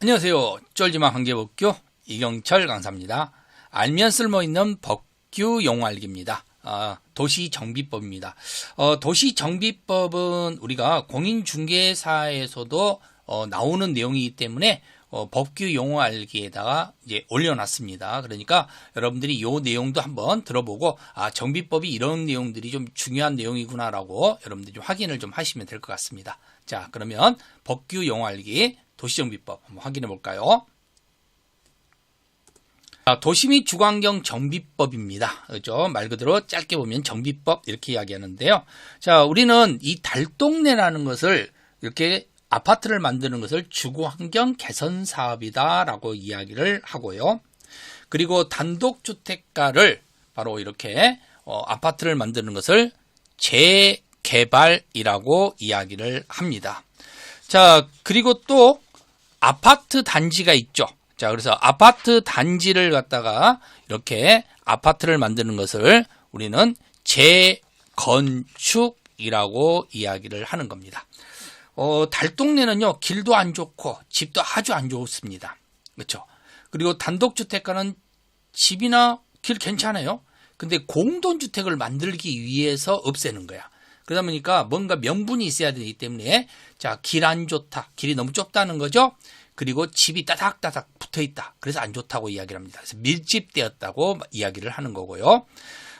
안녕하세요. 쫄지마 관계법규 이경철 강사입니다. 알면 쓸모있는 법규 용어알기입니다. 아, 도시정비법입니다. 어, 도시정비법은 우리가 공인중개사에서도 어, 나오는 내용이기 때문에 어, 법규 용어 알기에다가 이제 올려놨습니다. 그러니까 여러분들이 이 내용도 한번 들어보고 아 정비법이 이런 내용들이 좀 중요한 내용이구나라고 여러분들이 좀 확인을 좀 하시면 될 것 같습니다. 자 그러면 법규 용어 알기 도시정비법 한번 확인해 볼까요? 도시 및 주거환경 정비법입니다. 그죠? 말 그대로 짧게 보면 정비법 이렇게 이야기하는데요. 자, 우리는 이 달동네라는 것을 이렇게 아파트를 만드는 것을 주거환경 개선 사업이다라고 이야기를 하고요. 그리고 단독주택가를 바로 이렇게 어, 아파트를 만드는 것을 재개발이라고 이야기를 합니다. 자, 그리고 또 아파트 단지가 있죠. 자, 그래서 아파트 단지를 갖다가 이렇게 아파트를 만드는 것을 우리는 재건축이라고 이야기를 하는 겁니다. 어, 달동네는요, 길도 안 좋고, 집도 아주 안 좋습니다. 그렇죠 그리고 단독주택가는 집이나 길 괜찮아요. 근데 공동주택을 만들기 위해서 없애는 거야. 그러다 보니까 뭔가 명분이 있어야 되기 때문에, 자, 길 안 좋다. 길이 너무 좁다는 거죠. 그리고 집이 따닥따닥 붙어 있다. 그래서 안 좋다고 이야기를 합니다. 그래서 밀집되었다고 이야기를 하는 거고요.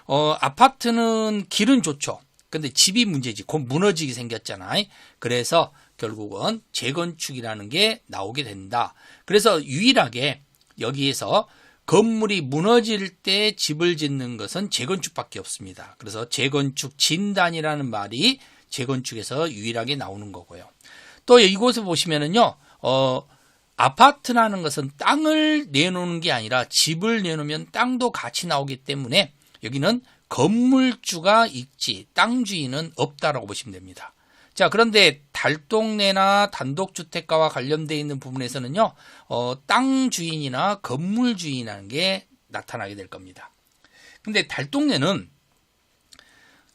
어, 아파트는 길은 좋죠. 근데 집이 문제지. 곧 무너지게 생겼잖아. 그래서 결국은 재건축이라는 게 나오게 된다. 그래서 유일하게 여기에서 건물이 무너질 때 집을 짓는 것은 재건축밖에 없습니다. 그래서 재건축 진단이라는 말이 재건축에서 유일하게 나오는 거고요. 또 이곳에 보시면은요, 어, 아파트라는 것은 땅을 내놓는 게 아니라 집을 내놓으면 땅도 같이 나오기 때문에 여기는 건물주가 있지 땅 주인은 없다라고 보시면 됩니다. 자, 그런데 달동네나 단독주택가와 관련되어 있는 부분에서는요, 어, 땅 주인이나 건물 주인이라는 게 나타나게 될 겁니다. 근데 달동네는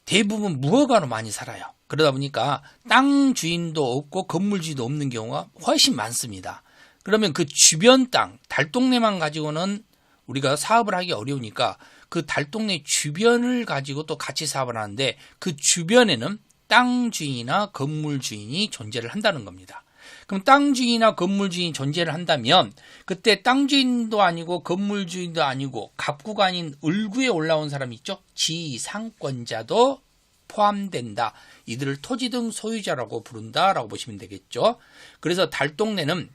대부분 무허가로 많이 살아요. 그러다 보니까 땅 주인도 없고 건물 주인도 없는 경우가 훨씬 많습니다. 그러면 그 주변 땅, 달동네만 가지고는 우리가 사업을 하기 어려우니까 그 달동네 주변을 가지고 또 같이 사업을 하는데 그 주변에는 땅 주인이나 건물 주인이 존재를 한다는 겁니다. 그럼 땅 주인이나 건물 주인이 존재를 한다면 그때 땅 주인도 아니고 건물 주인도 아니고 갑구가 아닌 을구에 올라온 사람이 있죠. 지상권자도 포함된다. 이들을 토지 등 소유자라고 부른다라고 보시면 되겠죠. 그래서 달동네는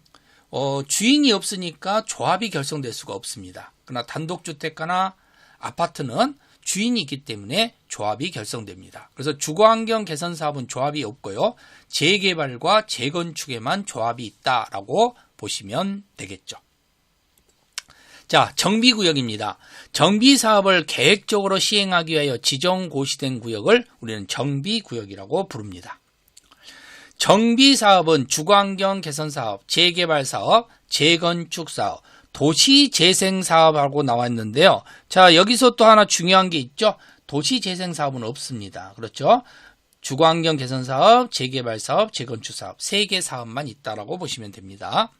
어, 주인이 없으니까 조합이 결성될 수가 없습니다. 그러나 단독주택가나 아파트는 주인이 있기 때문에 조합이 결성됩니다. 그래서 주거환경 개선 사업은 조합이 없고요. 재개발과 재건축에만 조합이 있다라고 보시면 되겠죠. 자, 정비구역입니다. 정비사업을 계획적으로 시행하기 위하여 지정 고시된 구역을 우리는 정비구역이라고 부릅니다. 정비사업은 주거환경 개선사업, 재개발사업, 재건축사업, 도시재생사업하고 나왔는데요. 자, 여기서 또 하나 중요한 게 있죠. 도시재생사업은 없습니다. 그렇죠? 주거환경 개선사업, 재개발사업, 재건축사업 세 개 사업만 있다라고 보시면 됩니다.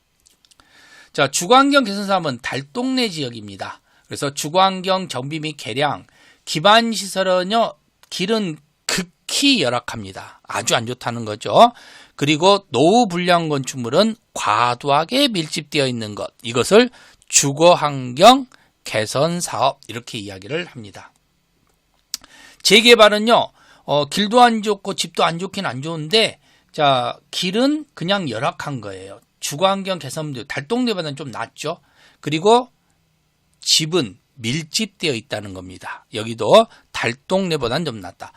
자, 주거환경 개선사업은 달동네 지역입니다. 그래서 주거환경 정비 및 개량, 기반시설은요, 길은 극히 열악합니다. 아주 안 좋다는 거죠. 그리고 노후 불량 건축물은 과도하게 밀집되어 있는 것. 이것을 주거 환경 개선 사업 이렇게 이야기를 합니다. 재개발은요. 어, 길도 안 좋고 집도 안 좋긴 안 좋은데 자, 길은 그냥 열악한 거예요. 주거 환경 개선도 달동네보다는 좀 낫죠. 그리고 집은 밀집되어 있다는 겁니다. 여기도 달동네보다는 좀 낫다.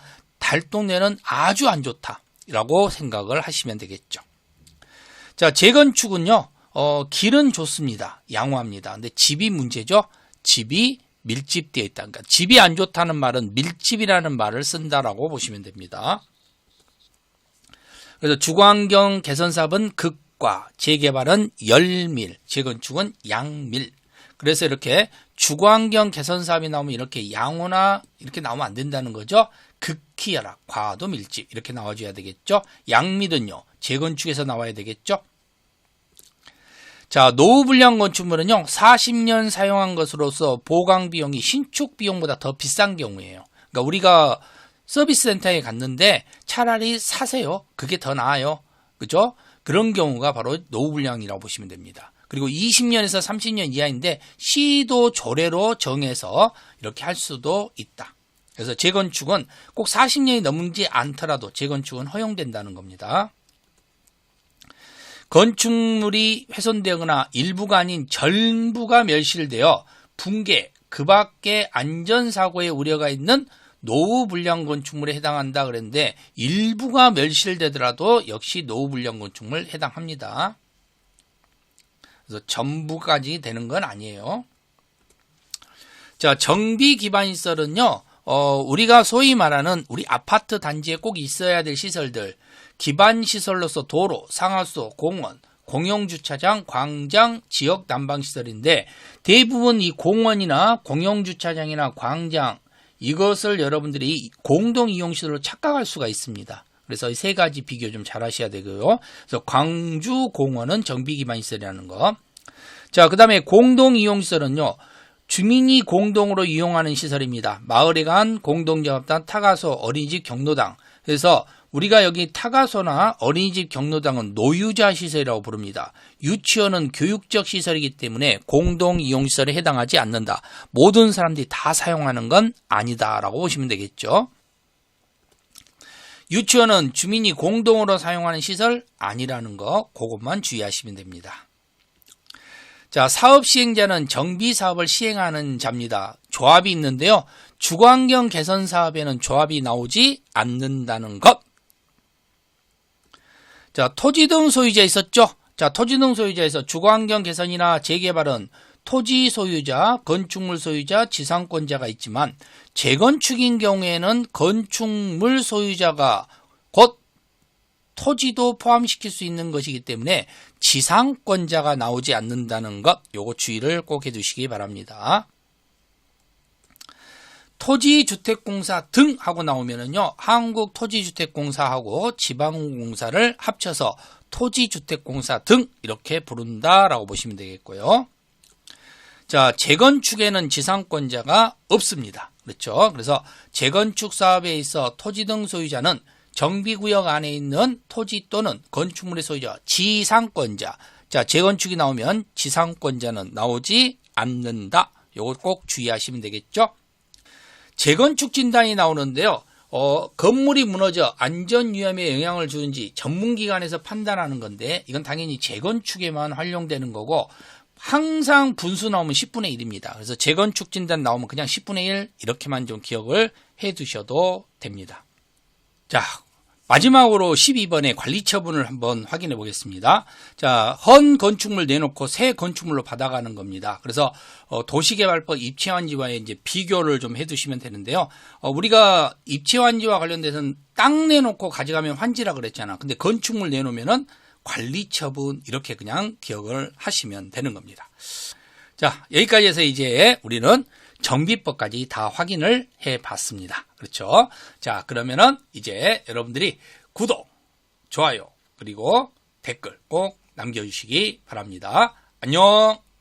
달동네는 아주 안 좋다. 라고 생각을 하시면 되겠죠. 자, 재건축은요, 어, 길은 좋습니다. 양호합니다. 근데 집이 문제죠. 집이 밀집되어 있다. 그러니까 집이 안 좋다는 말은 밀집이라는 말을 쓴다라고 보시면 됩니다. 그래서 주거환경 개선 사업은 극과 재개발은 열밀, 재건축은 양밀. 그래서 이렇게 주거환경 개선 사업이 나오면 이렇게 양호나 이렇게 나오면 안 된다는 거죠. 극히 열악, 과도 밀집 이렇게 나와줘야 되겠죠. 양밀은요 재건축에서 나와야 되겠죠. 자, 노후 불량 건축물은요, 40년 사용한 것으로서 보강 비용이 신축 비용보다 더 비싼 경우예요. 그러니까 우리가 서비스 센터에 갔는데 차라리 사세요. 그게 더 나아요. 그죠? 그런 경우가 바로 노후 불량이라고 보시면 됩니다. 그리고 20년에서 30년 이하인데 시도 조례로 정해서 이렇게 할 수도 있다. 그래서 재건축은 꼭 40년이 넘지 않더라도 재건축은 허용된다는 겁니다. 건축물이 훼손되거나 일부가 아닌 전부가 멸실되어 붕괴, 그 밖에 안전사고의 우려가 있는 노후 불량 건축물에 해당한다 그랬는데 일부가 멸실되더라도 역시 노후 불량 건축물 해당합니다. 그래서 전부까지 되는 건 아니에요. 자, 정비 기반 시설은요. 어, 우리가 소위 말하는 우리 아파트 단지에 꼭 있어야 될 시설들 기반 시설로서 도로, 상하수, 공원, 공용주차장, 광장, 지역 난방시설인데 대부분 이 공원이나 공용주차장이나 광장 이것을 여러분들이 공동 이용시설로 착각할 수가 있습니다. 그래서 이 세 가지 비교 좀 잘 하셔야 되고요. 그래서 광주 공원은 정비 기반 시설이라는 거. 자, 그 다음에 공동 이용 시설은요. 주민이 공동으로 이용하는 시설입니다. 마을에 간 공동작업단 타가소 어린이집 경로당. 그래서 우리가 여기 타가소나 어린이집 경로당은 노유자 시설이라고 부릅니다. 유치원은 교육적 시설이기 때문에 공동 이용 시설에 해당하지 않는다. 모든 사람들이 다 사용하는 건 아니다라고 보시면 되겠죠. 유치원은 주민이 공동으로 사용하는 시설 아니라는 거 그것만 주의하시면 됩니다. 자, 사업 시행자는 정비 사업을 시행하는 자입니다. 조합이 있는데요. 주거환경 개선 사업에는 조합이 나오지 않는다는 것. 자, 토지 등 소유자 있었죠? 자, 토지 등 소유자에서 주거환경 개선이나 재개발은 토지 소유자, 건축물 소유자, 지상권자가 있지만 재건축인 경우에는 건축물 소유자가 곧 토지도 포함시킬 수 있는 것이기 때문에 지상권자가 나오지 않는다는 것, 요거 주의를 꼭 해두시기 바랍니다. 토지주택공사 등 하고 나오면은요, 한국 토지주택공사하고 지방공사를 합쳐서 토지주택공사 등 이렇게 부른다라고 보시면 되겠고요. 자, 재건축에는 지상권자가 없습니다. 그렇죠? 그래서 재건축 사업에 있어 토지 등 소유자는 정비구역 안에 있는 토지 또는 건축물의 소유자, 지상권자. 자, 재건축이 나오면 지상권자는 나오지 않는다. 요걸 꼭 주의하시면 되겠죠? 재건축 진단이 나오는데요. 어, 건물이 무너져 안전 위험에 영향을 주는지 전문기관에서 판단하는 건데 이건 당연히 재건축에만 활용되는 거고 항상 분수 나오면 10분의 1입니다. 그래서 재건축 진단 나오면 그냥 10분의 1 이렇게만 좀 기억을 해 두셔도 됩니다. 자, 마지막으로 12번의 관리 처분을 한번 확인해 보겠습니다. 자, 헌 건축물 내놓고 새 건축물로 받아가는 겁니다. 그래서 어, 도시개발법 입체환지와의 이제 비교를 좀 해두시면 되는데요. 어, 우리가 입체환지와 관련돼서는 땅 내놓고 가져가면 환지라 그랬잖아. 근데 건축물 내놓으면은 관리 처분 이렇게 그냥 기억을 하시면 되는 겁니다. 자, 여기까지 해서 이제 우리는 정비법까지 다 확인을 해 봤습니다. 그렇죠? 자, 그러면은 이제 여러분들이 구독, 좋아요, 그리고 댓글 꼭 남겨주시기 바랍니다. 안녕!